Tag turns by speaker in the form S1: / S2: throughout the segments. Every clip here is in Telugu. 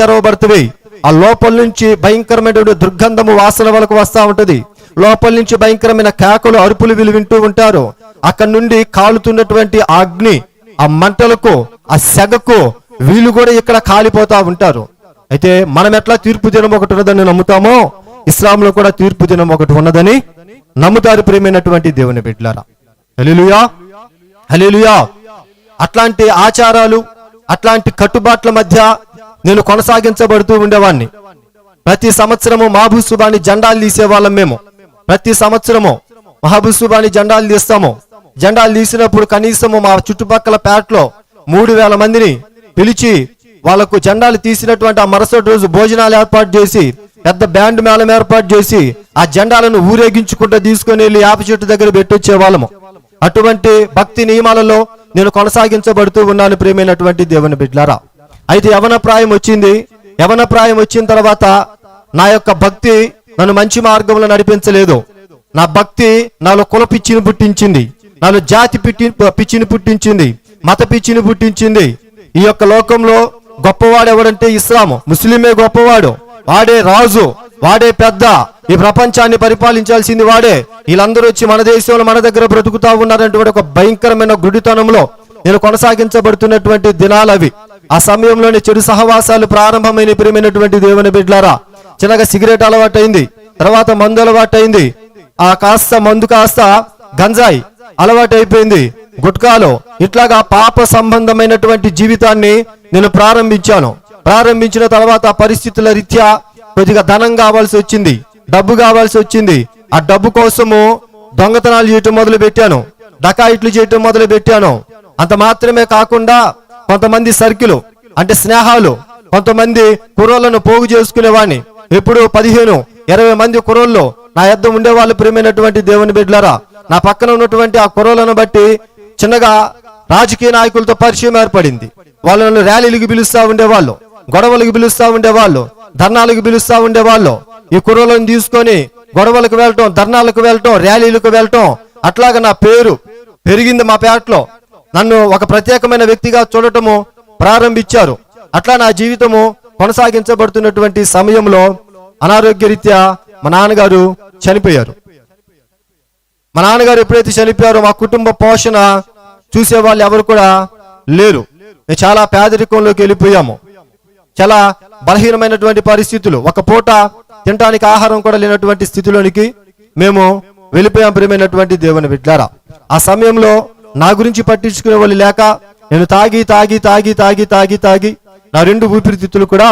S1: తెరవబడుతుంది ఆ లోపల నుంచి భయంకరమైన దుర్గంధము వాసన వరకు వస్తూ ఉంటుంది. లోపల నుంచి భయంకరమైన కేకలు అరుపులు వీళ్ళు వింటూ ఉంటారు. అక్కడ నుండి కాలుతున్నటువంటి అగ్ని ఆ మంటలకు ఆ సెగకు వీళ్ళు కూడా ఇక్కడ కాలిపోతా ఉంటారు. అయితే మనం ఎట్లా తీర్పు దినం ఒకటి ఉన్నదని నమ్ముతామో? ఇస్లాంలో కూడా తీర్పు దినం ఒకటి ఉన్నదని నమ్ముతారు ప్రేమైనటువంటి దేవుని బిడ్డలారా. హలీలుయా హలీలుయా అట్లాంటి ఆచారాలు అట్లాంటి కట్టుబాట్ల మధ్య నేను కొనసాగించబడుతూ ఉండేవాడిని ప్రతి సంవత్సరము మహాభూసుబాని జెండాలు తీసేవాళ్ళం మేము. ప్రతి సంవత్సరము మహాభూసుబాని జెండాలు తీస్తాము. జెండాలు తీసినప్పుడు కనీసము మా చుట్టుపక్కల పేటలో మూడు వేల మందిని పిలిచి వాళ్ళకు జెండాలు తీసినటువంటి ఆ మరుసటి రోజు భోజనాలు ఏర్పాటు చేసి పెద్ద బ్యాండ్ మేళం ఏర్పాటు చేసి ఆ జెండాలను ఊరేగించుకుంటూ తీసుకుని వెళ్ళి యాప చెట్టు దగ్గర పెట్టొచ్చే వాళ్ళము అటువంటి భక్తి నియమాలలో నేను కొనసాగించబడుతూ ఉన్నాను ప్రేమైనటువంటి దేవుని బిడ్లారా అయితే యవన ప్రాయం వచ్చింది. యవన ప్రాయం వచ్చిన తర్వాత నా యొక్క భక్తి నన్ను మంచి మార్గంలో నడిపించలేదు. నా భక్తి నాలో కుల పిచ్చిని పుట్టించింది. నాలో జాతి పిట్టి పిచ్చిని పుట్టించింది. మత పిచ్చిని పుట్టించింది. ఈ యొక్క లోకంలో గొప్పవాడు ఎవడంటే ఇస్లాము. ముస్లిమే గొప్పవాడు. వాడే రాజు వాడే పెద్ద. ఈ ప్రపంచాన్ని పరిపాలించాల్సింది వాడే. వీళ్ళందరూ వచ్చి మన దేశంలో మన దగ్గర బ్రతుకుతా ఉన్నారంటే ఒక భయంకరమైన గుడితనంలో నేను కొనసాగించబడుతున్నటువంటి దినాలు అవి ఆ సమయంలోనే చెడు సహవాసాలు ప్రారంభమైన ప్రియమైనటువంటి దేవుని బిడ్లారా చిన్నగా సిగరెట్ అలవాటైంది తర్వాత మందు అలవాటైంది. ఆ కాస్త మందు కాస్త గంజాయి అలవాటైపోయింది. గుట్కాలో ఇట్లాగా పాప సంబంధమైనటువంటి జీవితాన్ని నేను ప్రారంభించాను. ప్రారంభించిన తర్వాత పరిస్థితుల రీత్యా కొద్దిగా ధనం కావాల్సి వచ్చింది డబ్బు కావాల్సి వచ్చింది. ఆ డబ్బు కోసము దొంగతనాలు చేయటం మొదలు పెట్టాను డకాయిట్లు చేయటం మొదలు పెట్టాను అంత మాత్రమే కాకుండా కొంతమంది సర్కిలు అంటే స్నేహాలు కొంతమంది కుర్రోళ్ళను పోగు చేసుకునేవాడిని ఇప్పుడు పదిహేను ఇరవై మంది కుర్రోళ్ళు నా యద్ద ఉండేవాళ్ళు ప్రేమైనటువంటి దేవుని బిడ్డలారా. నా పక్కన ఉన్నటువంటి ఆ కుర్రోళ్ళను బట్టి చిన్నగా రాజకీయ నాయకులతో పరిచయం ఏర్పడింది. వాళ్ళను ర్యాలీలకు పిలుస్తూ ఉండేవాళ్ళు గొడవలకు పిలుస్తూ ఉండేవాళ్ళు ధర్నాలకు పిలుస్తూ ఉండేవాళ్ళు. ఈ కుర్రోళ్ళని తీసుకొని గొడవలకు వెళ్ళటం ధర్నాలకు వెళ్ళటం ర్యాలీలకు వెళ్ళటం అట్లాగా నా పేరు పెరిగింది మా పేటలో. నన్ను ఒక ప్రత్యేకమైన వ్యక్తిగా చూడటము ప్రారంభించారు. అట్లా నా జీవితము కొనసాగించబడుతున్నటువంటి సమయంలో అనారోగ్యరీత్యా మా నాన్నగారు చనిపోయారు. మా నాన్నగారు ఎప్పుడైతే చనిపోయారో మా కుటుంబ పోషణ చూసే వాళ్ళు ఎవరు కూడా లేరు. మేము చాలా పేదరికంలోకి వెళ్ళిపోయాము. చాలా బలహీనమైనటువంటి పరిస్థితులు. ఒక పూట తినడానికి ఆహారం కూడా లేనటువంటి స్థితిలోనికి మేము వెళ్ళిపోయాం ప్రియమైనటువంటి దేవుని బిడ్డారా. ఆ సమయంలో నా గురించి పట్టించుకునే వాళ్ళు లేక నేను తాగి తాగి తాగి తాగి తాగి తాగి నా రెండు ఊపిరితిత్తులు కూడా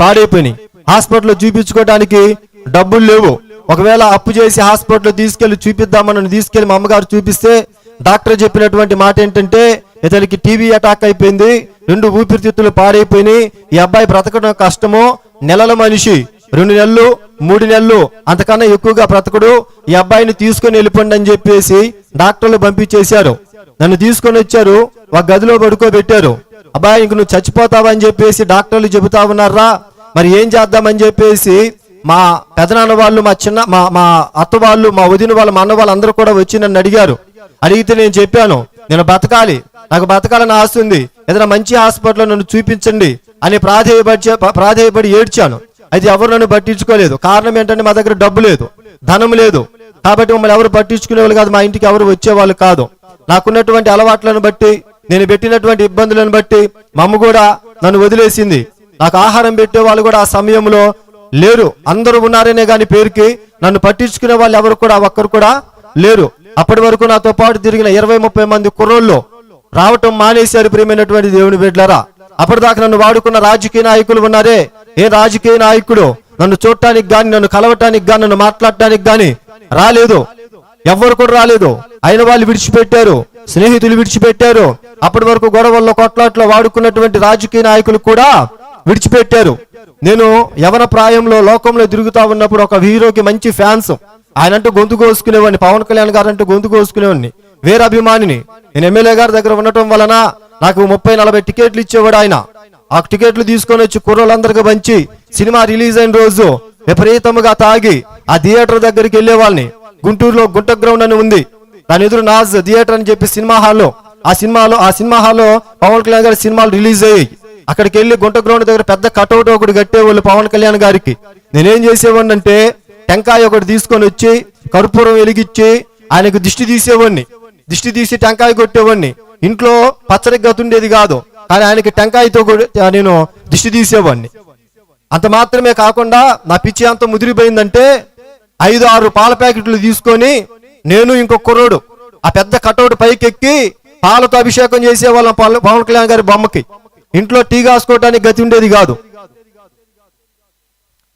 S1: పాడైపోయినాయి. హాస్పిటల్లో చూపించుకోవడానికి డబ్బులు లేవు. ఒకవేళ అప్పు చేసి హాస్పిటల్లో తీసుకెళ్ళి చూపిద్దామని తీసుకెళ్ళి మా అమ్మగారు చూపిస్తే డాక్టర్ చెప్పినటువంటి మాట ఏంటంటే ఇతనికి టీవీ అటాక్ అయిపోయింది రెండు ఊపిరితిత్తులు పాడైపోయినాయి ఈ అబ్బాయి బ్రతకడం కష్టము నెలల మనిషి రెండు నెలలు మూడు నెలలు అంతకన్నా ఎక్కువగా బ్రతకడు. ఈ అబ్బాయిని తీసుకొని వెళ్ళిపోండి అని చెప్పేసి డాక్టర్లు పంపించేశారు. నన్ను తీసుకొని వచ్చారు ఒక గదిలో పడుకోబెట్టారు. అబ్బాయి ఇంక నువ్వు చచ్చిపోతావా అని చెప్పేసి డాక్టర్లు చెబుతా ఉన్నారా? మరి ఏం చేద్దామని చెప్పేసి మా పెదనాన్న వాళ్ళు మా చిన్న మా మా అత్త వాళ్ళు మా వదిన వాళ్ళు మా అన్న వాళ్ళు అందరూ కూడా వచ్చి నన్ను అడిగారు. అడిగితే నేను చెప్పాను నేను బతకాలి నాకు బతకాలని ఆశ ఉంది. ఏదైనా మంచి హాస్పిటల్లో నన్ను చూపించండి అని ప్రాధేయపడి ప్రాధేయపడి ఏడ్చాను. అయితే ఎవరు నన్ను పట్టించుకోలేదు? కారణం ఏంటంటే మా దగ్గర డబ్బు లేదు ధనం లేదు. కాబట్టి మమ్మల్ని ఎవరు పట్టించుకునేవాళ్ళు కాదు మా ఇంటికి ఎవరు వచ్చేవాళ్ళు కాదు. నాకున్నటువంటి అలవాట్లను బట్టి నేను పెట్టినటువంటి ఇబ్బందులను బట్టి మా అమ్మ కూడా నన్ను వదిలేసింది. నాకు ఆహారం పెట్టే వాళ్ళు కూడా ఆ సమయంలో లేరు. అందరూ ఉన్నారనే గాని పేరుకి నన్ను పట్టించుకునే వాళ్ళు ఎవరు కూడా ఒక్కరు కూడా లేరు. అప్పటి వరకు నాతో పాటు తిరిగిన ఇరవై ముప్పై మంది కుర్రోళ్ళు రావటం మానేశారు ప్రియమైనటువంటి దేవుని బిడ్డలరా. అప్పటిదాకా నన్ను వాడుకున్న రాజకీయ నాయకులు ఉన్నారే? ఏ రాజకీయ నాయకుడు నన్ను చూడటానికి గాని నన్ను కలవటానికి గాని నన్ను మాట్లాడటానికి గాని రాలేదు? ఎవ్వరు కూడా రాలేదు. అయిన వాళ్ళు విడిచిపెట్టారు. స్నేహితులు విడిచిపెట్టారు. అప్పటి వరకు గొడవల్లో కొట్లాట్లో వాడుకున్నటువంటి రాజకీయ నాయకులు కూడా విడిచిపెట్టారు. నేను యవన ప్రాయంలో లోకంలో తిరుగుతా ఉన్నప్పుడు ఒక హీరోకి మంచి ఫ్యాన్స్. ఆయన అంటూ గొంతు కోసుకునేవాడిని. పవన్ కళ్యాణ్ గారు అంటూ గొంతు కోసుకునేవాడిని. వేరే అభిమానిని నేను ఎమ్మెల్యే గారి దగ్గర ఉండటం వలన నాకు ముప్పై నలభై టికెట్లు ఇచ్చేవాడు ఆయన. ఆ టికెట్లు తీసుకొని వచ్చి కుర్రోళ్ళందరికీ పంచి సినిమా రిలీజ్ అయిన రోజు విపరీతముగా తాగి ఆ థియేటర్ దగ్గరికి వెళ్ళే వాళ్ళని గుంటూరులో గుంట గ్రౌండ్ అని ఉంది. దాని ఎదురు నాజ్ థియేటర్ అని చెప్పి సినిమా హాల్లో ఆ సినిమాలో ఆ సినిమా హాల్లో పవన్ కళ్యాణ్ గారి సినిమాలు రిలీజ్ అయ్యాయి. అక్కడికి వెళ్ళి గుంట గ్రౌండ్ దగ్గర పెద్ద కటౌట్ ఒకటి కట్టేవాళ్ళు పవన్ కళ్యాణ్ గారికి. నేనేం చేసేవాడిని అంటే టెంకాయ ఒకటి తీసుకొని వచ్చి కర్పూరం వెలిగించి ఆయనకు దిష్టి తీసేవాడిని. దిష్టి తీసి టెంకాయ కొట్టేవాడిని. ఇంట్లో పచ్చడి గతుండేది కాదు. కానీ ఆయనకి టెంకాయతో కూడా నేను దిష్టి తీసేవాడిని. అంత మాత్రమే కాకుండా నా పిచ్చి అంత ముదిరిపోయిందంటే ఐదు ఆరు పాల ప్యాకెట్లు తీసుకొని నేను ఇంకొక కుర్రోడు ఆ పెద్ద కటౌట్ పైకెక్కి పాలతో అభిషేకం చేసేవాళ్ళం పవన్ పవన్ కళ్యాణ్ గారి బొమ్మకి. ఇంట్లో టీ కాసుకోవడానికి గతి ఉండేది కాదు.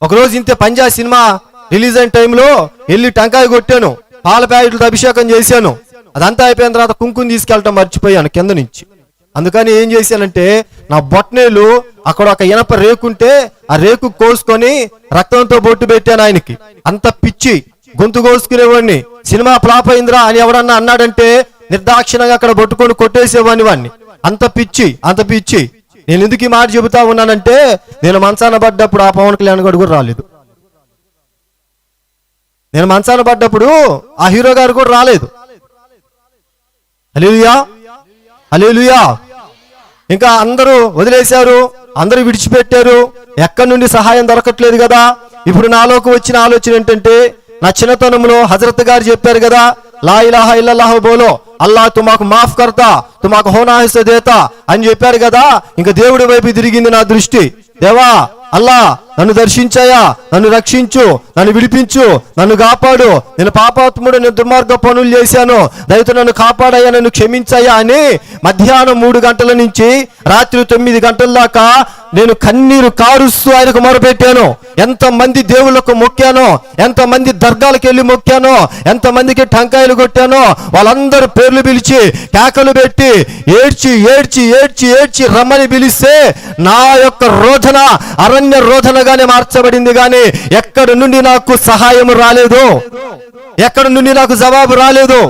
S1: ఒకరోజు ఇంతే పంజాబ్ సినిమా రిలీజ్ అయిన టైంలో వెళ్ళి టెంకాయ కొట్టాను పాల ప్యాకెట్లతో అభిషేకం చేశాను. అదంతా అయిపోయిన తర్వాత కుంకుమ తీసుకెళ్ళటం మర్చిపోయాను కింద నుంచి. అందుకని ఏం చేశానంటే నా బొట్నేలు అక్కడ ఒక ఇనప రేకుంటే ఆ రేకు కోసుకొని రక్తంతో బొట్టు పెట్టాను ఆయనకి. అంత పిచ్చి గొంతు కోసుకునేవాడిని. సినిమా ఫ్లాప్ అయిందిరా అని ఎవడన్నా అన్నాడంటే నిర్దాక్షిణంగా అక్కడ బొట్టుకొని కొట్టేసేవాడిని వాడిని అంత పిచ్చి అంత పిచ్చి. నేను ఎందుకు ఈ మాట చెబుతా ఉన్నానంటే నేను మంచాన పడ్డప్పుడు ఆ పవన్ కళ్యాణ్ గారు కూడా రాలేదు. నేను మంచాన పడ్డప్పుడు ఆ హీరో గారు కూడా రాలేదు. హలేలుయా హలేలుయా ఇంకా అందరూ వదిలేశారు అందరూ విడిచిపెట్టారు. ఎక్కడి నుండి సహాయం దొరకట్లేదు కదా. ఇప్పుడు నాలోకి వచ్చిన ఆలోచన ఏంటంటే నా చిన్నతనంలో హజరత్ గారు చెప్పారు కదా లా ఇలాహ ఇల్లల్లాహ బోలో అల్లా తుమాకు మాఫ్ కర్తా తుమాకు హోనాహిస దేత అని చెప్పారు కదా. ఇంకా దేవుడి వైపు తిరిగింది నా దృష్టి. దేవా అల్లా నన్ను దర్శించాయా నన్ను రక్షించు నన్ను విడిపించు నన్ను కాపాడు. నేను పాపాత్ముడు నేను దుర్మార్గ పనులు చేశాను. దయతో నన్ను కాపాడాయా నన్ను క్షమించాయా అని మధ్యాహ్నం మూడు గంటల నుంచి రాత్రి తొమ్మిది గంటల దాకా నేను కన్నీరు కారుస్తూ ఆయనకు మొరపెట్టాను. ఎంతమంది దేవుళ్ళకు మొక్కానో ఎంతమంది దర్గాలకు వెళ్ళి మొక్కానో ఎంతమందికి టంకాయలు కొట్టానో వాళ్ళందరూ పేర్లు పిలిచి కేకలు పెట్టి ఏడ్చి ఏడ్చి ఏడ్చి ఏడ్చి రమ్మని పిలిస్తే నా యొక్క రోధన అరణ్య రోధనగానే మార్చబడింది కానీ ఎక్కడి నుండి నాకు సహాయం రాలేదు. ఎక్కడి నుండి నాకు జవాబు రాలేదు.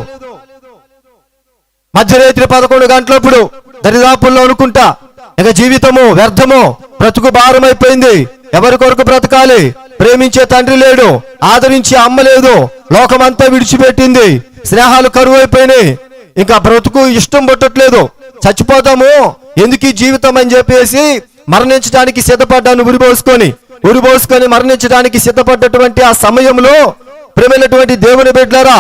S1: మధ్యరాత్రి పదకొండు గంటలప్పుడు దరిదాపుల్లో అనుకుంటా ఇక జీవితము వ్యర్థము బ్రతుకు భారమైపోయింది. ఎవరి కొరకు బ్రతకాలి? ప్రేమించే తండ్రి లేడు ఆదరించే అమ్మ లేదు లోకమంతా విడిచిపెట్టింది స్నేహాలు కరువు అయిపోయినాయి ఇంకా బ్రతుకు ఇష్టం పట్టట్లేదు. చచ్చిపోతాము ఎందుకు ఈ జీవితం అని చెప్పేసి మరణించడానికి సిద్ధపడ్డాను ఉరిపోసుకొని ఉరిపోసుకొని మరణించడానికి సిద్ధపడ్డటువంటి ఆ సమయంలో ప్రేమైనటువంటి దేవుని బిడ్డలారా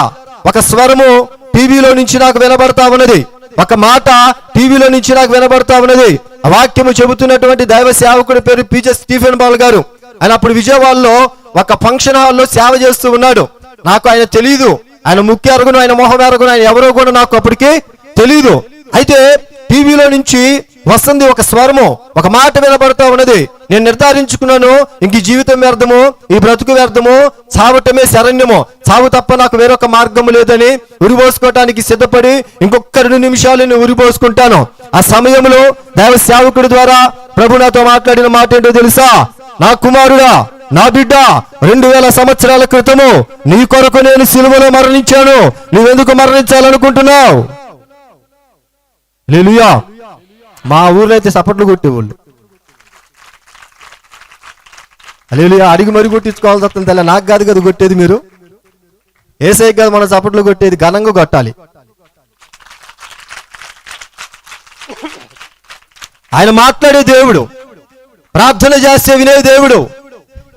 S1: ఒక స్వరము టీవీలో నుంచి నాకు వినబడతా ఉన్నది. ఒక మాట టీవీలో నుంచి నాకు వినబడతా ఉన్నది. ఆ వాక్యము చెబుతున్నటువంటి దైవ సేవకుడి పేరు పీజే స్టీఫెన్ బాల్ గారు. ఆయన అప్పుడు విజయవాడలో ఒక ఫంక్షన్ హాల్లో సేవ చేస్తూ ఉన్నాడు. నాకు ఆయన తెలియదు ఆయన ముఖ్య అరుగును ఆయన మొహం అరుగును ఆయన ఎవరో కూడా నాకు అప్పటికి తెలియదు అయితే టీవీలో నుంచి వస్తుంది ఒక స్వరము ఒక మాట వినబడతా ఉన్నది. నేను నిర్ధారించుకున్నాను ఇంక జీవితం వ్యర్థము ఈ బ్రతుకు వ్యర్థము చావటమే శరణ్యము. చావు తప్ప నాకు వేరొక మార్గము లేదని ఉరిపోసుకోవటానికి సిద్ధపడి ఇంకొక రెండు నిమిషాలు నేను ఉరిపోసుకుంటాను ఆ సమయంలో దైవ సేవకుడి ద్వారా ప్రభు నాతో మాట్లాడిన మాట ఏంటో తెలుసా? నా కుమారుడా నా బిడ్డ రెండు వేల సంవత్సరాల క్రితము నీ కొరకు నేను సిలువలో మరణించాను. నువ్వెందుకు మరణించాలనుకుంటున్నావు? లేలుయా మా ఊర్లో అయితే సపట్లు కొట్టేవాళ్ళు. లేలుయా అడిగి మరి కొట్టించుకోవాల్సి వస్తుంది తెల్ల నాకు కాదు కదా కొట్టేది మీరు. ఏసై కాదు మన చప్పట్లు కొట్టేది ఘనంగా కొట్టాలి. ఆయన మాట్లాడే దేవుడు ప్రార్థన చేస్తే వినే దేవుడు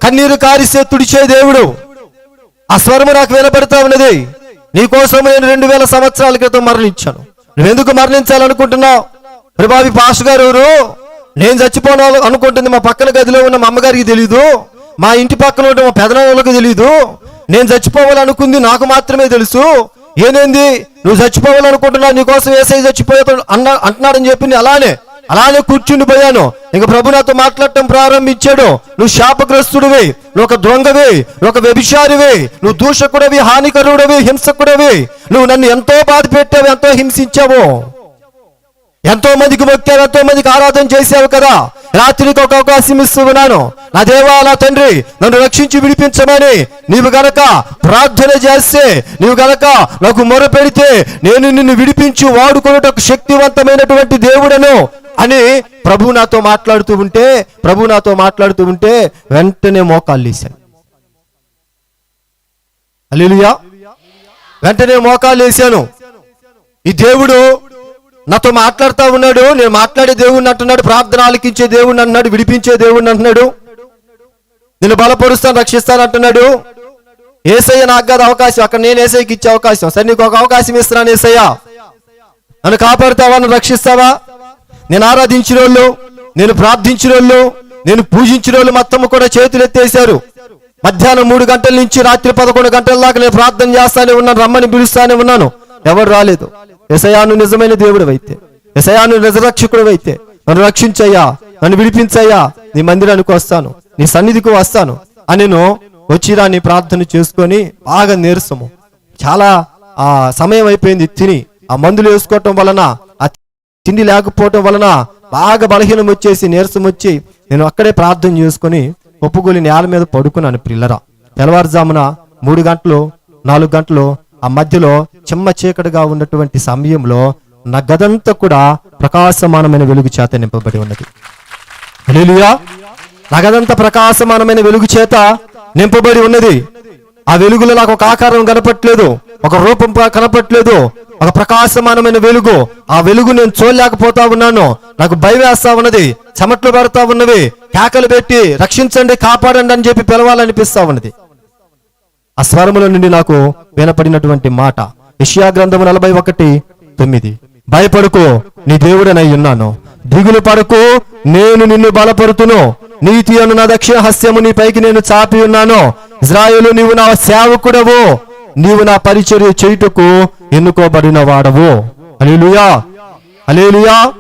S1: కన్నీరు కారిస్తే తుడిచే దేవుడు ఆ స్వరము నాకు వినపడతా ఉన్నది. నీ కోసం నేను రెండు వేల సంవత్సరాల క్రితం మరణించాను. నువ్వెందుకు మరణించాలనుకుంటున్నావు? ప్రభావి పాస్ గారు ఎవరు? నేను చచ్చిపోవాలి అనుకుంటుంది. మా పక్కన గదిలో ఉన్న మా అమ్మగారికి తెలీదు. మా ఇంటి పక్కన ఉన్న మా పెదనాళ్ళకి తెలీదు. నేను చచ్చిపోవాలనుకుంది నాకు మాత్రమే తెలుసు. ఏనేంది నువ్వు చచ్చిపోవాలనుకుంటున్నావు నీకోసం ఏసై చచ్చిపోయే అన్న అంటున్నాడని చెప్పి అలానే అలానే కూర్చుని పోయాను. ఇంక ప్రభు నాతో మాట్లాడటం ప్రారంభించాడు. నువ్వు శాపగ్రస్తుడివి నువ్వు ఒక దొంగవే నువ్వు ఒక వ్యభిచారివే నువ్వు దూషకుడవి హానికరుడవి హింసకుడవి. నువ్వు నన్ను ఎంతో బాధ పెట్టావు ఎంతో హింసించావు. ఎంతో మందికి మొక్కావు ఎంతో మందికి ఆరాధన చేశావు కదా. రాత్రికి ఒక అవకాశం ఇస్తున్నాను నా దేవా నా తండ్రి నన్ను రక్షించి విడిపించమని నీవు గనక ప్రార్థన చేస్తే నీవు గనక నాకు మొర పెడితే నేను నిన్ను విడిపించి వాడుకున్నట్టు శక్తివంతమైనటువంటి దేవుడను అని ప్రభు నాతో మాట్లాడుతూ ఉంటే ప్రభు నాతో మాట్లాడుతూ ఉంటే వెంటనే మోకాళ్ళు వేశాను అలీలుయా వెంటనే మోకాళ్ళు వేశాను ఈ దేవుడు నాతో మాట్లాడుతూ ఉన్నాడు. నేను మాట్లాడే దేవుడిని అంటున్నాడు. ప్రార్థన ఆలకించే దేవుడిని అన్నాడు విడిపించే దేవుడిని అంటున్నాడు. నేను బలపరుస్తాను రక్షిస్తాను అంటున్నాడు. ఏసయ్య నాకు కాదు అవకాశం. అక్కడ నేను ఏసయ్యకి ఇచ్చే అవకాశం. సరే నీకు ఒక అవకాశం ఇస్తున్నాను ఏసయ్య. నన్ను కాపాడుతావా? నన్ను రక్షిస్తావా? నేను ఆరాధించిన వాళ్ళు నేను ప్రార్థించిన వాళ్ళు నేను పూజించిన వాళ్ళు మొత్తం కూడా చేతులు ఎత్తేశారు. మధ్యాహ్నం మూడు గంటల నుంచి రాత్రి పదకొండు గంటల దాకా నేను ప్రార్థన చేస్తానే ఉన్నాను రమ్మని పిలుస్తానే ఉన్నాను. ఎవరు రాలేదు. ఎసయాను నిజమైన దేవుడు అయితే. ఎసయాను నిజరక్షకుడు అయితే. నన్ను రక్షించయ్యా నన్ను విడిపించయ్యా నీ మందిరానికి వస్తాను నీ సన్నిధికి వస్తాను అని నేను వచ్చి దాన్ని ప్రార్థన చేసుకొని బాగా నీరసము. చాలా ఆ సమయం అయిపోయింది తిని ఆ మందులు వేసుకోవటం వలన తిండి లేకపోవటం వలన బాగా బలహీనం వచ్చేసి నీరసం వచ్చి నేను అక్కడే ప్రార్థన చేసుకొని ఒప్పుగోలి నేల మీద పడుకున్నాను పిల్లరా తెల్లవారుజామున మూడు గంటలు నాలుగు గంటలు ఆ మధ్యలో చిమ్మ చీకటిగా ఉన్నటువంటి సమయంలో నా గదంతా కూడా ప్రకాశమానమైన వెలుగు చేత నింపబడి ఉన్నది. నా గదంతా ప్రకాశమానమైన వెలుగు చేత నింపబడి ఉన్నది. ఆ వెలుగులో నాకు ఒక ఆకారం కనపట్లేదు. ఒక రూపం కనపట్లేదు ఒక ప్రకాశమానమైన వెలుగు. ఆ వెలుగు నేను చూడలేకపోతా ఉన్నాను. నాకు భయం వేస్తా ఉన్నది. చెమట్లు పడతా ఉన్నవి. కేకలు పెట్టి రక్షించండి కాపాడండి అని చెప్పి పిలవాలనిపిస్తా ఉన్నది. ఆ స్వరముల నుండి నాకు వినపడినటువంటి మాట. విషయా గ్రంథము నలభై ఒకటి తొమ్మిది. భయపడుకో నీ దేవుడనై ఉన్నాను. దిగులు పడకు నేను నిన్ను బలపడుతును నీతి అను నా దక్షిణ హస్యము నీ పైకి నేను చాపి ఉన్నాను. ఇజ్రాయులు నీవు నా సేవకుడవు. నీవు నా పరిచర్య చేయుటకు ఎన్నుకోబడిన వాడవు. అలీలుయా అలీలుయా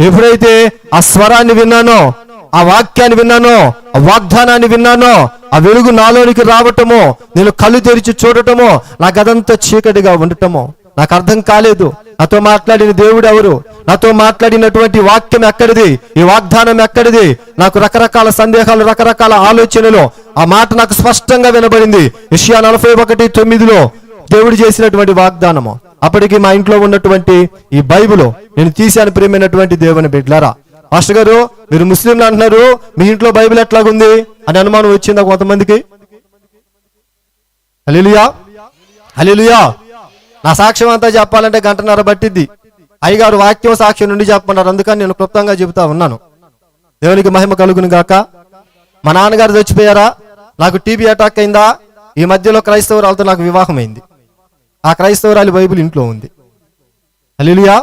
S1: ఎప్పుడైతే ఆ స్వరాన్ని విన్నానో ఆ వాక్యాన్ని విన్నానో ఆ వాగ్దానాన్ని విన్నానో ఆ వెలుగు నాలోనికి రావటము నేను కళ్ళు తెరిచి చూడటమో నాకు అదంతా చీకటిగా ఉండటమో నాకు అర్థం కాలేదు. నాతో మాట్లాడిన దేవుడు ఎవరు? నాతో మాట్లాడినటువంటి వాక్యం ఎక్కడిది? ఈ వాగ్దానం ఎక్కడిది? నాకు రకరకాల సందేహాలు రకరకాల ఆలోచనలు ఆ మాట నాకు స్పష్టంగా వినబడింది. విషయా నలభై ఒకటి తొమ్మిదిలో దేవుడు చేసినటువంటి వాగ్దానము. అప్పటికి మా ఇంట్లో ఉన్నటువంటి ఈ బైబుల్ నేను తీశాను ప్రియమైనటువంటి దేవుని బిడ్లారా. మాస్టర్ గారు మీరు ముస్లింలు అంటున్నారు మీ ఇంట్లో బైబిల్ ఎట్లాగుంది? అని అనుమానం వచ్చిందా కొంతమందికి? హల్లెలూయా! హల్లెలూయా! నా సాక్ష్యం అంతా చెప్పాలంటే గంటన్నర పట్టిద్ది. అయ్యగారు వాక్యం సాక్ష్యం నుండి చెప్పమన్నారు. అందుకని నేను క్లుప్తంగా చెబుతా ఉన్నాను. దేవునికి మహిమ కలుగును గాక. మా నాన్నగారు చచ్చిపోయారా? నాకు టీబీ అటాక్ అయిందా? ఈ మధ్యలో క్రైస్తవురాలతో నాకు వివాహం అయింది ఆ క్రైస్తవురాలి బైబిల్ ఇంట్లో ఉంది. హల్లెలూయా.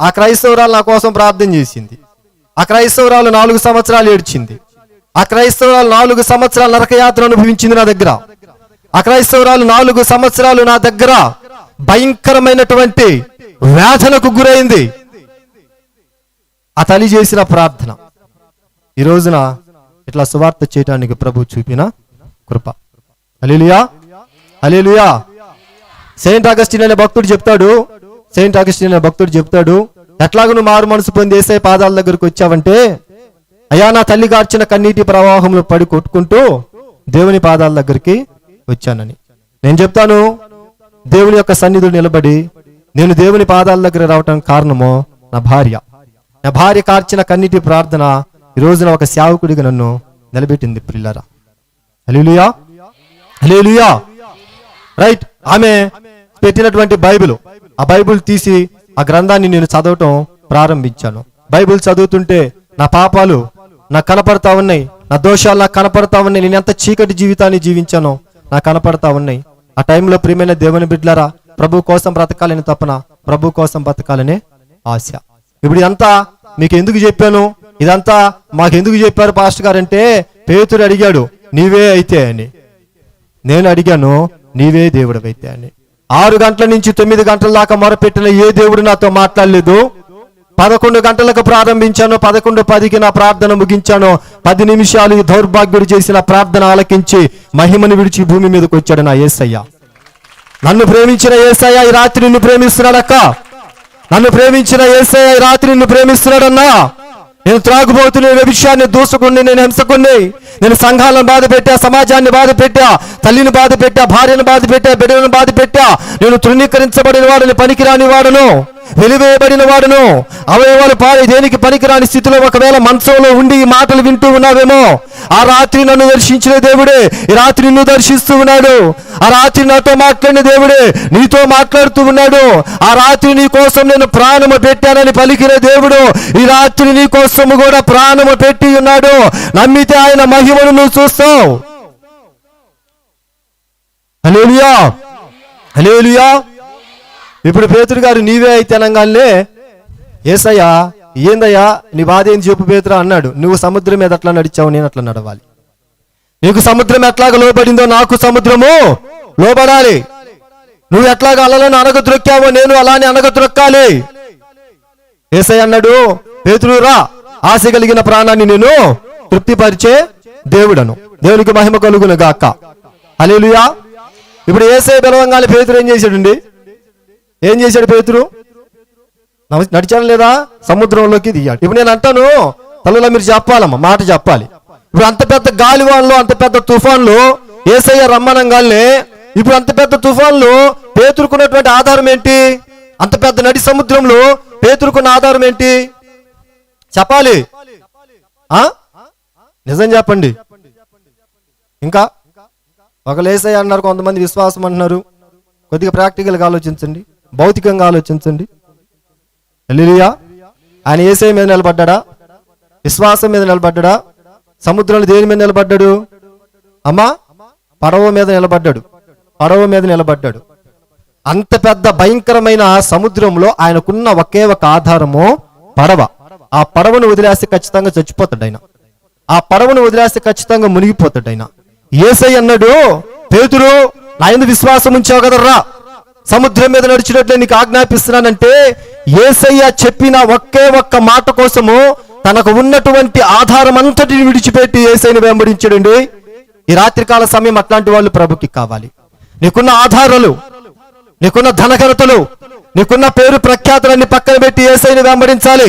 S1: ఆ క్రైస్తవురాలు నా కోసం ప్రార్థన చేసింది. ఆ క్రైస్తవురాలు నాలుగు సంవత్సరాలు ఏడ్చింది. ఆ క్రైస్తవురాలు నాలుగు సంవత్సరాలు నరకయాత్ర అనుభవించింది నా దగ్గర. ఆ క్రైస్తవురాలు నాలుగు సంవత్సరాలు నా దగ్గర భయంకరమైనటువంటి వేదనకు గురైంది. ఆ తల్లి చేసిన ప్రార్థన. ఈ రోజున ఇట్లా సువార్త చేయడానికి ప్రభు చూపిన కృప. అలీలుయా అలీలుయా సెయింట్ అగస్టిన్ అనే భక్తుడు చెప్తాడు. సెయింట్ అగస్టిన్ అనే భక్తుడు చెప్తాడు. ఎట్లాగ నువ్వు మారు మనసు పొంది పాదాల దగ్గరకు వచ్చావంటే అయా నా తల్లి గార్చిన కన్నీటి ప్రవాహంలో పడి కొట్టుకుంటూ దేవుని పాదాల దగ్గరికి వచ్చానని. నేను చెప్తాను దేవుని యొక్క సన్నిధులు నిలబడి నేను దేవుని పాదాల దగ్గర రావటం కారణము నా భార్య. నా భార్య కార్చిన కన్నీటి ప్రార్థన ఈ రోజున ఒక సేవకుడిగా నన్ను నిలబెట్టింది పిల్లరా హలీలుయా హలీలుయా రైట్ ఆమె పెట్టినటువంటి బైబిల్. ఆ బైబిల్ తీసి ఆ గ్రంథాన్ని నేను చదవటం ప్రారంభించాను. బైబిల్ చదువుతుంటే నా పాపాలు నాకు కనపడతా ఉన్నాయి నా దోషాలు నాకు కనపడతా ఉన్నాయి నేను ఎంత చీకటి జీవితాన్ని జీవించానో నాకు కనపడతా ఉన్నాయి. ఆ టైంలో ప్రియమైన దేవుని బిడ్లారా ప్రభు కోసం బ్రతకాలని తపన ప్రభు కోసం బ్రతకాలనే ఆశ. ఇప్పుడు అంతా మీకు ఎందుకు చెప్పాను? ఇదంతా మాకు ఎందుకు చెప్పారు పాస్టర్ గారు అంటే పేతుడు అడిగాడు నీవే అయితే అని. నేను అడిగాను నీవే దేవుడవైతే అని. ఆరు గంటల నుంచి తొమ్మిది గంటల దాకా మొరపెట్టిన ఏ దేవుడు నాతో మాట్లాడలేదు? పదకొండు గంటలకు ప్రారంభించాను పదకొండు పదికి నా ప్రార్థన ముగించాను పది నిమిషాలు దౌర్భాగ్యుడు చేసిన ప్రార్థన ఆలకించి మహిమను విడిచి భూమి మీదకి వచ్చాడు నా ఏసయ్య. నన్ను ప్రేమించిన ఏసయ్య ఈ రాత్రి నిన్ను ప్రేమిస్తున్నాడక్క. నన్ను ప్రేమించిన ఏసయ్య ఈ రాత్రి నిన్ను ప్రేమిస్తున్నాడన్నా. నేను త్రాగుబోతున్న విషయాన్ని దూసుకుని నేను హింసకుని నేను సంఘాలను బాధ పెట్టా సమాజాన్ని బాధ పెట్టా తల్లిని బాధ పెట్టా భార్యను బాధ పెట్టా బిడ్డలను బాధ పెట్టా నేను తృణీకరించబడిన వాడిని పనికిరాని వాడును వెలివేయబడిన వాడును. అవయవాలు పాడే దేనికి పనికిరాని స్థితిలో ఒకవేళ మనసులో ఉండి ఈ మాటలు వింటూ ఉన్నావేమో ఆ రాత్రి నన్ను దర్శించిన దేవుడే ఈ రాత్రి నిన్ను దర్శిస్తూ ఉన్నాడు. ఆ రాత్రి నాతో మాట్లాడిన దేవుడే నీతో మాట్లాడుతూ ఉన్నాడు. ఆ రాత్రి నీ కోసం నేను ప్రాణము పెట్టానని పలికిన దేవుడు ఈ రాత్రి నీ కోసం కూడా ప్రాణము పెట్టి ఉన్నాడు. నమ్మితే ఆయన మహిమను నువ్వు చూస్తావు. హలేలుయా హలేలుయా ఇప్పుడు పేతుడు గారు నీవే అయితే అనగానే ఏసయ్యా ఏందయ్యా? నీ బాధ ఏం చెప్పు పేతురా అన్నాడు. నువ్వు సముద్రం మీద అట్లా నడిచావు నేను అట్లా నడవాలి. నీకు సముద్రం ఎట్లాగ లోబడిందో నాకు సముద్రము లోబడాలి. నువ్వు ఎట్లాగ అలలను అనగద్రొక్కావో నేను అలానే అనగద్రొక్కాలి ఏసై అన్నాడు పేతురు రా. ఆశ కలిగిన ప్రాణాన్ని నేను తృప్తిపరిచే దేవుడను. దేవునికి మహిమ కలుగును గాక. హల్లెలూయా. ఇప్పుడు ఏసై బలవంగానే పేతురు ఏం చేశాడండి? ఏం చేశాడు పేతురు? నడిచాను లేదా? సముద్రంలోకి దిగాడు. ఇప్పుడు నేను అంటాను తల్లులా మీరు చెప్పాలమ్మా మాట చెప్పాలి. ఇప్పుడు అంత పెద్ద గాలివాన్లో అంత పెద్ద తుఫాన్లు ఏసయ్య రమ్మనంగానే ఇప్పుడు అంత పెద్ద తుఫాన్లు పేతురుకున్నటువంటి ఆధారం ఏంటి? అంత పెద్ద నడి సముద్రంలో పేతురుకున్న ఆధారం ఏంటి? చెప్పాలి. నిజం చెప్పండి. ఇంకా? ఒకళ్ళు ఏసయ్య అన్నారు కొంతమంది విశ్వాసం అంటున్నారు. కొద్దిగా ప్రాక్టికల్గా ఆలోచించండి భౌతికంగా ఆలోచించండి. హల్లెలూయా. ఆయన ఏసై మీద నిలబడ్డా? విశ్వాసం మీద నిలబడ్డా? సముద్రంలో దేని మీద నిలబడ్డాడు? అమ్మా పడవ మీద నిలబడ్డాడు. పడవ మీద నిలబడ్డాడు. అంత పెద్ద భయంకరమైన సముద్రంలో ఆయనకున్న ఒకే ఒక ఆధారము పడవ. ఆ పడవను వదిలేస్తే ఖచ్చితంగా చచ్చిపోతాడు ఆయన. ఆ పడవను వదిలేస్తే ఖచ్చితంగా మునిగిపోతాడు ఆయన. ఏసై అన్నాడు పేతురు నా విశ్వాసం ఉంచావు కదర్రా. సముద్రం మీద నడిచినట్లే నీకు ఆజ్ఞాపిస్తున్నానంటే ఏసయ్య చెప్పిన ఒకే ఒక్క మాట కోసము తనకు ఉన్నటువంటి ఆధారం అంతటిని విడిచిపెట్టి ఏసైని వెంబడించడండి. ఈ రాత్రికాల సమయం అట్లాంటి వాళ్ళు ప్రభుకి కావాలి. నీకున్న ఆధారాలు నీకున్న ధనఘనతలు నీకున్న పేరు ప్రఖ్యాతులన్నీ పక్కన పెట్టి ఏసైని వెంబడించాలి.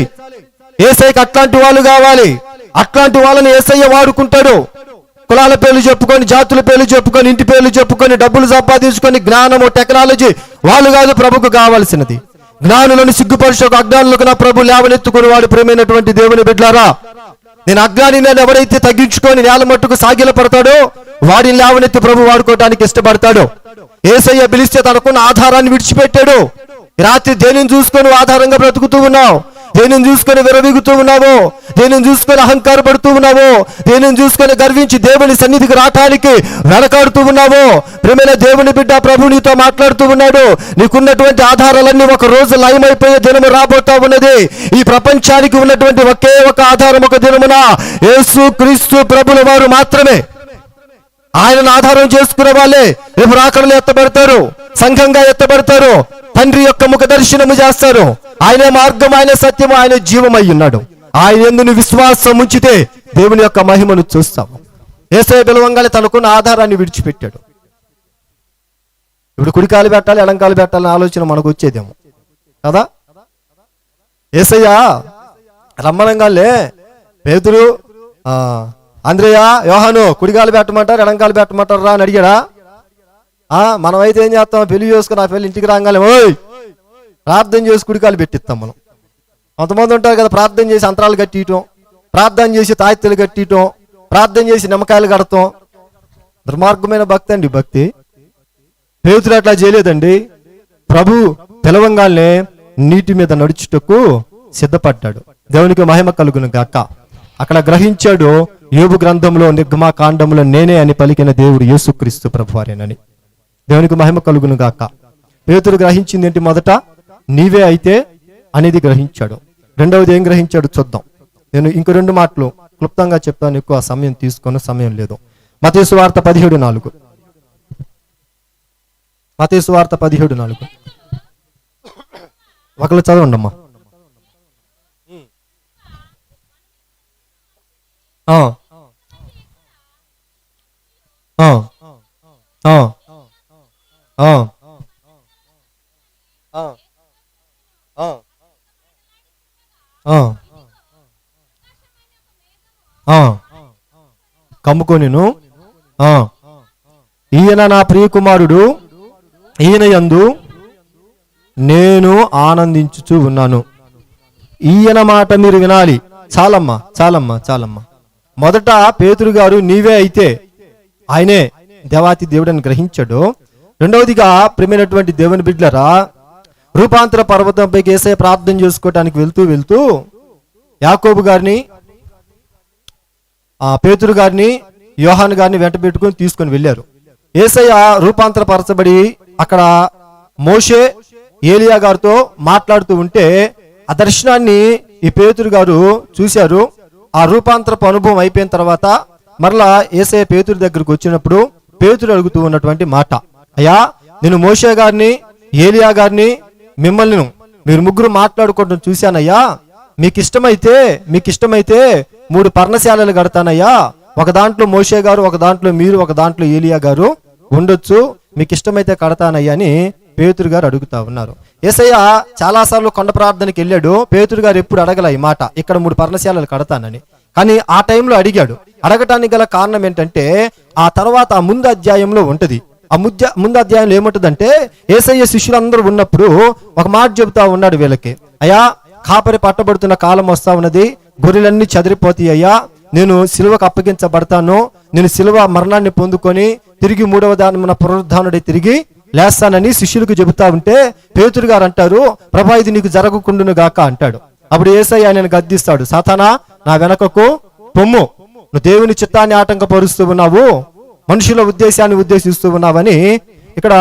S1: ఏసైకి అట్లాంటి వాళ్ళు కావాలి. అట్లాంటి వాళ్ళని ఏసయ్య వాడుకుంటాడు. కులాల పేర్లు చెప్పుకొని జాతుల పేర్లు చెప్పుకొని ఇంటి పేర్లు చెప్పుకొని డబ్బులు సంపాదించుకొని జ్ఞానము టెక్నాలజీ వాళ్ళు కాదు ప్రభుకు కావాల్సినది. జ్ఞానులను సిగ్గుపరిచే ఒక అజ్ఞానులకు నా ప్రభు లేవనెత్తుకుని వాడు ప్రేమైనటువంటి దేవుని బిడ్డారా నేను అజ్ఞాని నేను ఎవరైతే తగ్గించుకొని నేల మట్టుకు సాగిల పడతాడో వాడిని లేవనెత్తి ప్రభు వాడుకోవడానికి ఇష్టపడతాడు. ఏసయ్య పిలిస్తే తనకున్న ఆధారాన్ని విడిచిపెట్టాడు. రాత్రి దేనిని చూసుకొని ఆధారంగా బ్రతుకుతూ ఉన్నావు? దేనిని చూసుకొని విరవిగుతూ ఉన్నావో? దేనిని చూసుకొని అహంకారపడుతూ ఉన్నావో? దేనిని చూసుకొని గర్వించి దేవుని సన్నిధికి రావటానికి వెనకాడుతూ ఉన్నావో? ప్రేమైన దేవుని బిడ్డ ప్రభు నీతో మాట్లాడుతూ ఉన్నాడు. నీకున్నటువంటి ఆధారాలన్నీ ఒక రోజు లయమైపోయే దినము రాబోతా ఉన్నది. ఈ ప్రపంచానికి ఉన్నటువంటి ఒకే ఒక ఆధారం ఒక దినమున యేసు క్రీస్తు ప్రభుల వారు మాత్రమే. ఆయనను ఆధారం చేసుకునే వాళ్ళే. రేపు రాకడలు ఎత్తబడతారు. సంఘంగా ఎత్తబడతారు. తండ్రి యొక్క ముఖ దర్శనము చేస్తారు. ఆయనే మార్గం ఆయన సత్యం ఆయన జీవమై ఉన్నాడు. ఆయన ఎందును విశ్వాసం ఉంచితే దేవుని యొక్క మహిమను చూస్తాము ఏసే పిలవంగానే తనకున్న ఆధారాన్ని విడిచిపెట్టాడు. ఇప్పుడు కుడికాలు పెట్టాలి ఎడంకాలు పెట్టాలని ఆలోచన మనకు వచ్చేదేమో. కదా? ఏసయ్య రమ్మనంగాలే పేతురు అంద్రయ్య యోహాను కుడికాలు పెట్టమంటారు ఎడంకాలు పెట్టమంటారు రా అని అడిగాడా? ఆ మనమైతే ఏం చేస్తాం? పెళ్ళి చేసుకుని ఆ పెళ్ళి ఇంటికి రాగానే ఓయ్ ప్రార్థన చేసి కుడికాలు పెట్టిస్తాం మనం. కొంతమంది ఉంటారు కదా ప్రార్థన చేసి అంతరాలు కట్టియటం ప్రార్థన చేసి తాయిత్తులు కట్టియటం ప్రార్థన చేసి నిమ్మకాయలు కడతాం. దుర్మార్గమైన భక్తి అండి భక్తి. పేతురు అట్లా చేయలేదండి. ప్రభు పిలవంగానే నీటి మీద నడుచుటకు సిద్ధపడ్డాడు. దేవునికి మహిమ కలుగును గాక. అక్కడ గ్రహించాడు యోగు గ్రంథంలో నిర్గమా కాండంలో నేనే అని పలికిన దేవుడు యేసుక్రీస్తు ప్రభువారేనని దేవునికి మహిమ కలుగును గాక. పేతురు గ్రహించింది ఏంటి మొదట? నీవే అయితే అనేది గ్రహించాడు. రెండవది ఏం గ్రహించాడు చూద్దాం. నేను ఇంకో రెండు మాటలు క్లుప్తంగా చెప్తాను ఎక్కువ సమయం తీసుకున్న సమయం లేదు. మతేసు వార్త పదిహేడు నాలుగు. మతేసు వార్త పదిహేడు నాలుగు. ఒకళ్ళు చదవండి ఆ. కమ్ముకొనిను. ఈయన నా ప్రియకుమారుడు. ఈయన యందు నేను ఆనందించుచూ ఉన్నాను. ఈయన మాట మీరు వినాలి. చాలమ్మా చాలమ్మా చాలమ్మా. మొదట పేతురు గారు నీవే అయితే ఆయనే దేవాతి దేవుడని గ్రహించాడు. రెండవదిగా ప్రేమైనటువంటి దేవుని బిడ్డలరా రూపాంతర పర్వతంపై కేసే ప్రార్థన చేసుకోవటానికి వెళ్తూ వెళ్తూ యాకోబు గారిని ఆ పేతురు గారిని యోహాన్ గారిని వెంట పెట్టుకుని తీసుకొని వెళ్ళారు. ఏసయ్య రూపాంతరపరచబడి అక్కడ మోషే ఏలియా గారితో మాట్లాడుతూ ఉంటే ఆ దర్శనాన్ని ఈ పేతురు గారు చూశారు. ఆ రూపాంతరపు అనుభవం అయిపోయిన తర్వాత మరలా ఏసయ్య పేతురు దగ్గరకు వచ్చినప్పుడు పేతురు అడుగుతూ ఉన్నటువంటి మాట అయ్యా నేను మోషే గారిని ఏలియా గారిని మిమ్మల్ని మీరు ముగ్గురు మాట్లాడుకోవడం చూశానయ్యా. మీకు ఇష్టమైతే మీకు ఇష్టమైతే మూడు పర్ణశాలలు కడతానయ్యా. ఒక దాంట్లో మోషే గారు ఒక దాంట్లో మీరు ఒక దాంట్లో ఏలియా గారు ఉండొచ్చు. మీకు ఇష్టమైతే కడతానయ్యా అని పేతురు గారు అడుగుతా ఉన్నారు. ఏసయ్య చాలాసార్లు కొండ ప్రార్థనకి వెళ్ళాడు. పేతురు గారు ఎప్పుడు అడగల ఈ మాట. ఇక్కడ మూడు పర్ణశాలలు కడతానని. కానీ ఆ టైంలో అడిగాడు. అడగటానికి గల కారణం ఏంటంటే ఆ తర్వాత ఆ ముందు అధ్యాయంలో ఉంటుంది. ఆ ముద్య ముందు అధ్యాయంలో ఏముంటదంటే ఏసయ్య శిష్యులందరూ ఉన్నప్పుడు ఒక మాట చెబుతా ఉన్నాడు వీళ్ళకి. అయ్యా కాపరి పట్టబడుతున్న కాలం వస్తా ఉన్నది. గొర్రెలన్నీ చదిరిపోతాయి అయ్యా. నేను సిలువకు అప్పగించబడతాను. నేను సిలువ మరణాన్ని పొందుకొని తిరిగి మూడవ దాని మన పునరుద్ధానుడి తిరిగి లేస్తానని శిష్యులకు చెబుతా ఉంటే పేతురు గారు అంటారు ప్రభా ఇది నీకు జరగకుండును గాక అంటాడు. అప్పుడు ఏసయ్య ఆయన గద్దిస్తాడు సాతానా నా వెనకకు పొమ్ము. నువ్వు దేవుని చిత్తాన్ని ఆటంకపరుస్తూ ఉన్నావు. మనుషుల ఉద్దేశాన్ని ఉద్దేశిస్తూ ఉన్నావని ఇక్కడ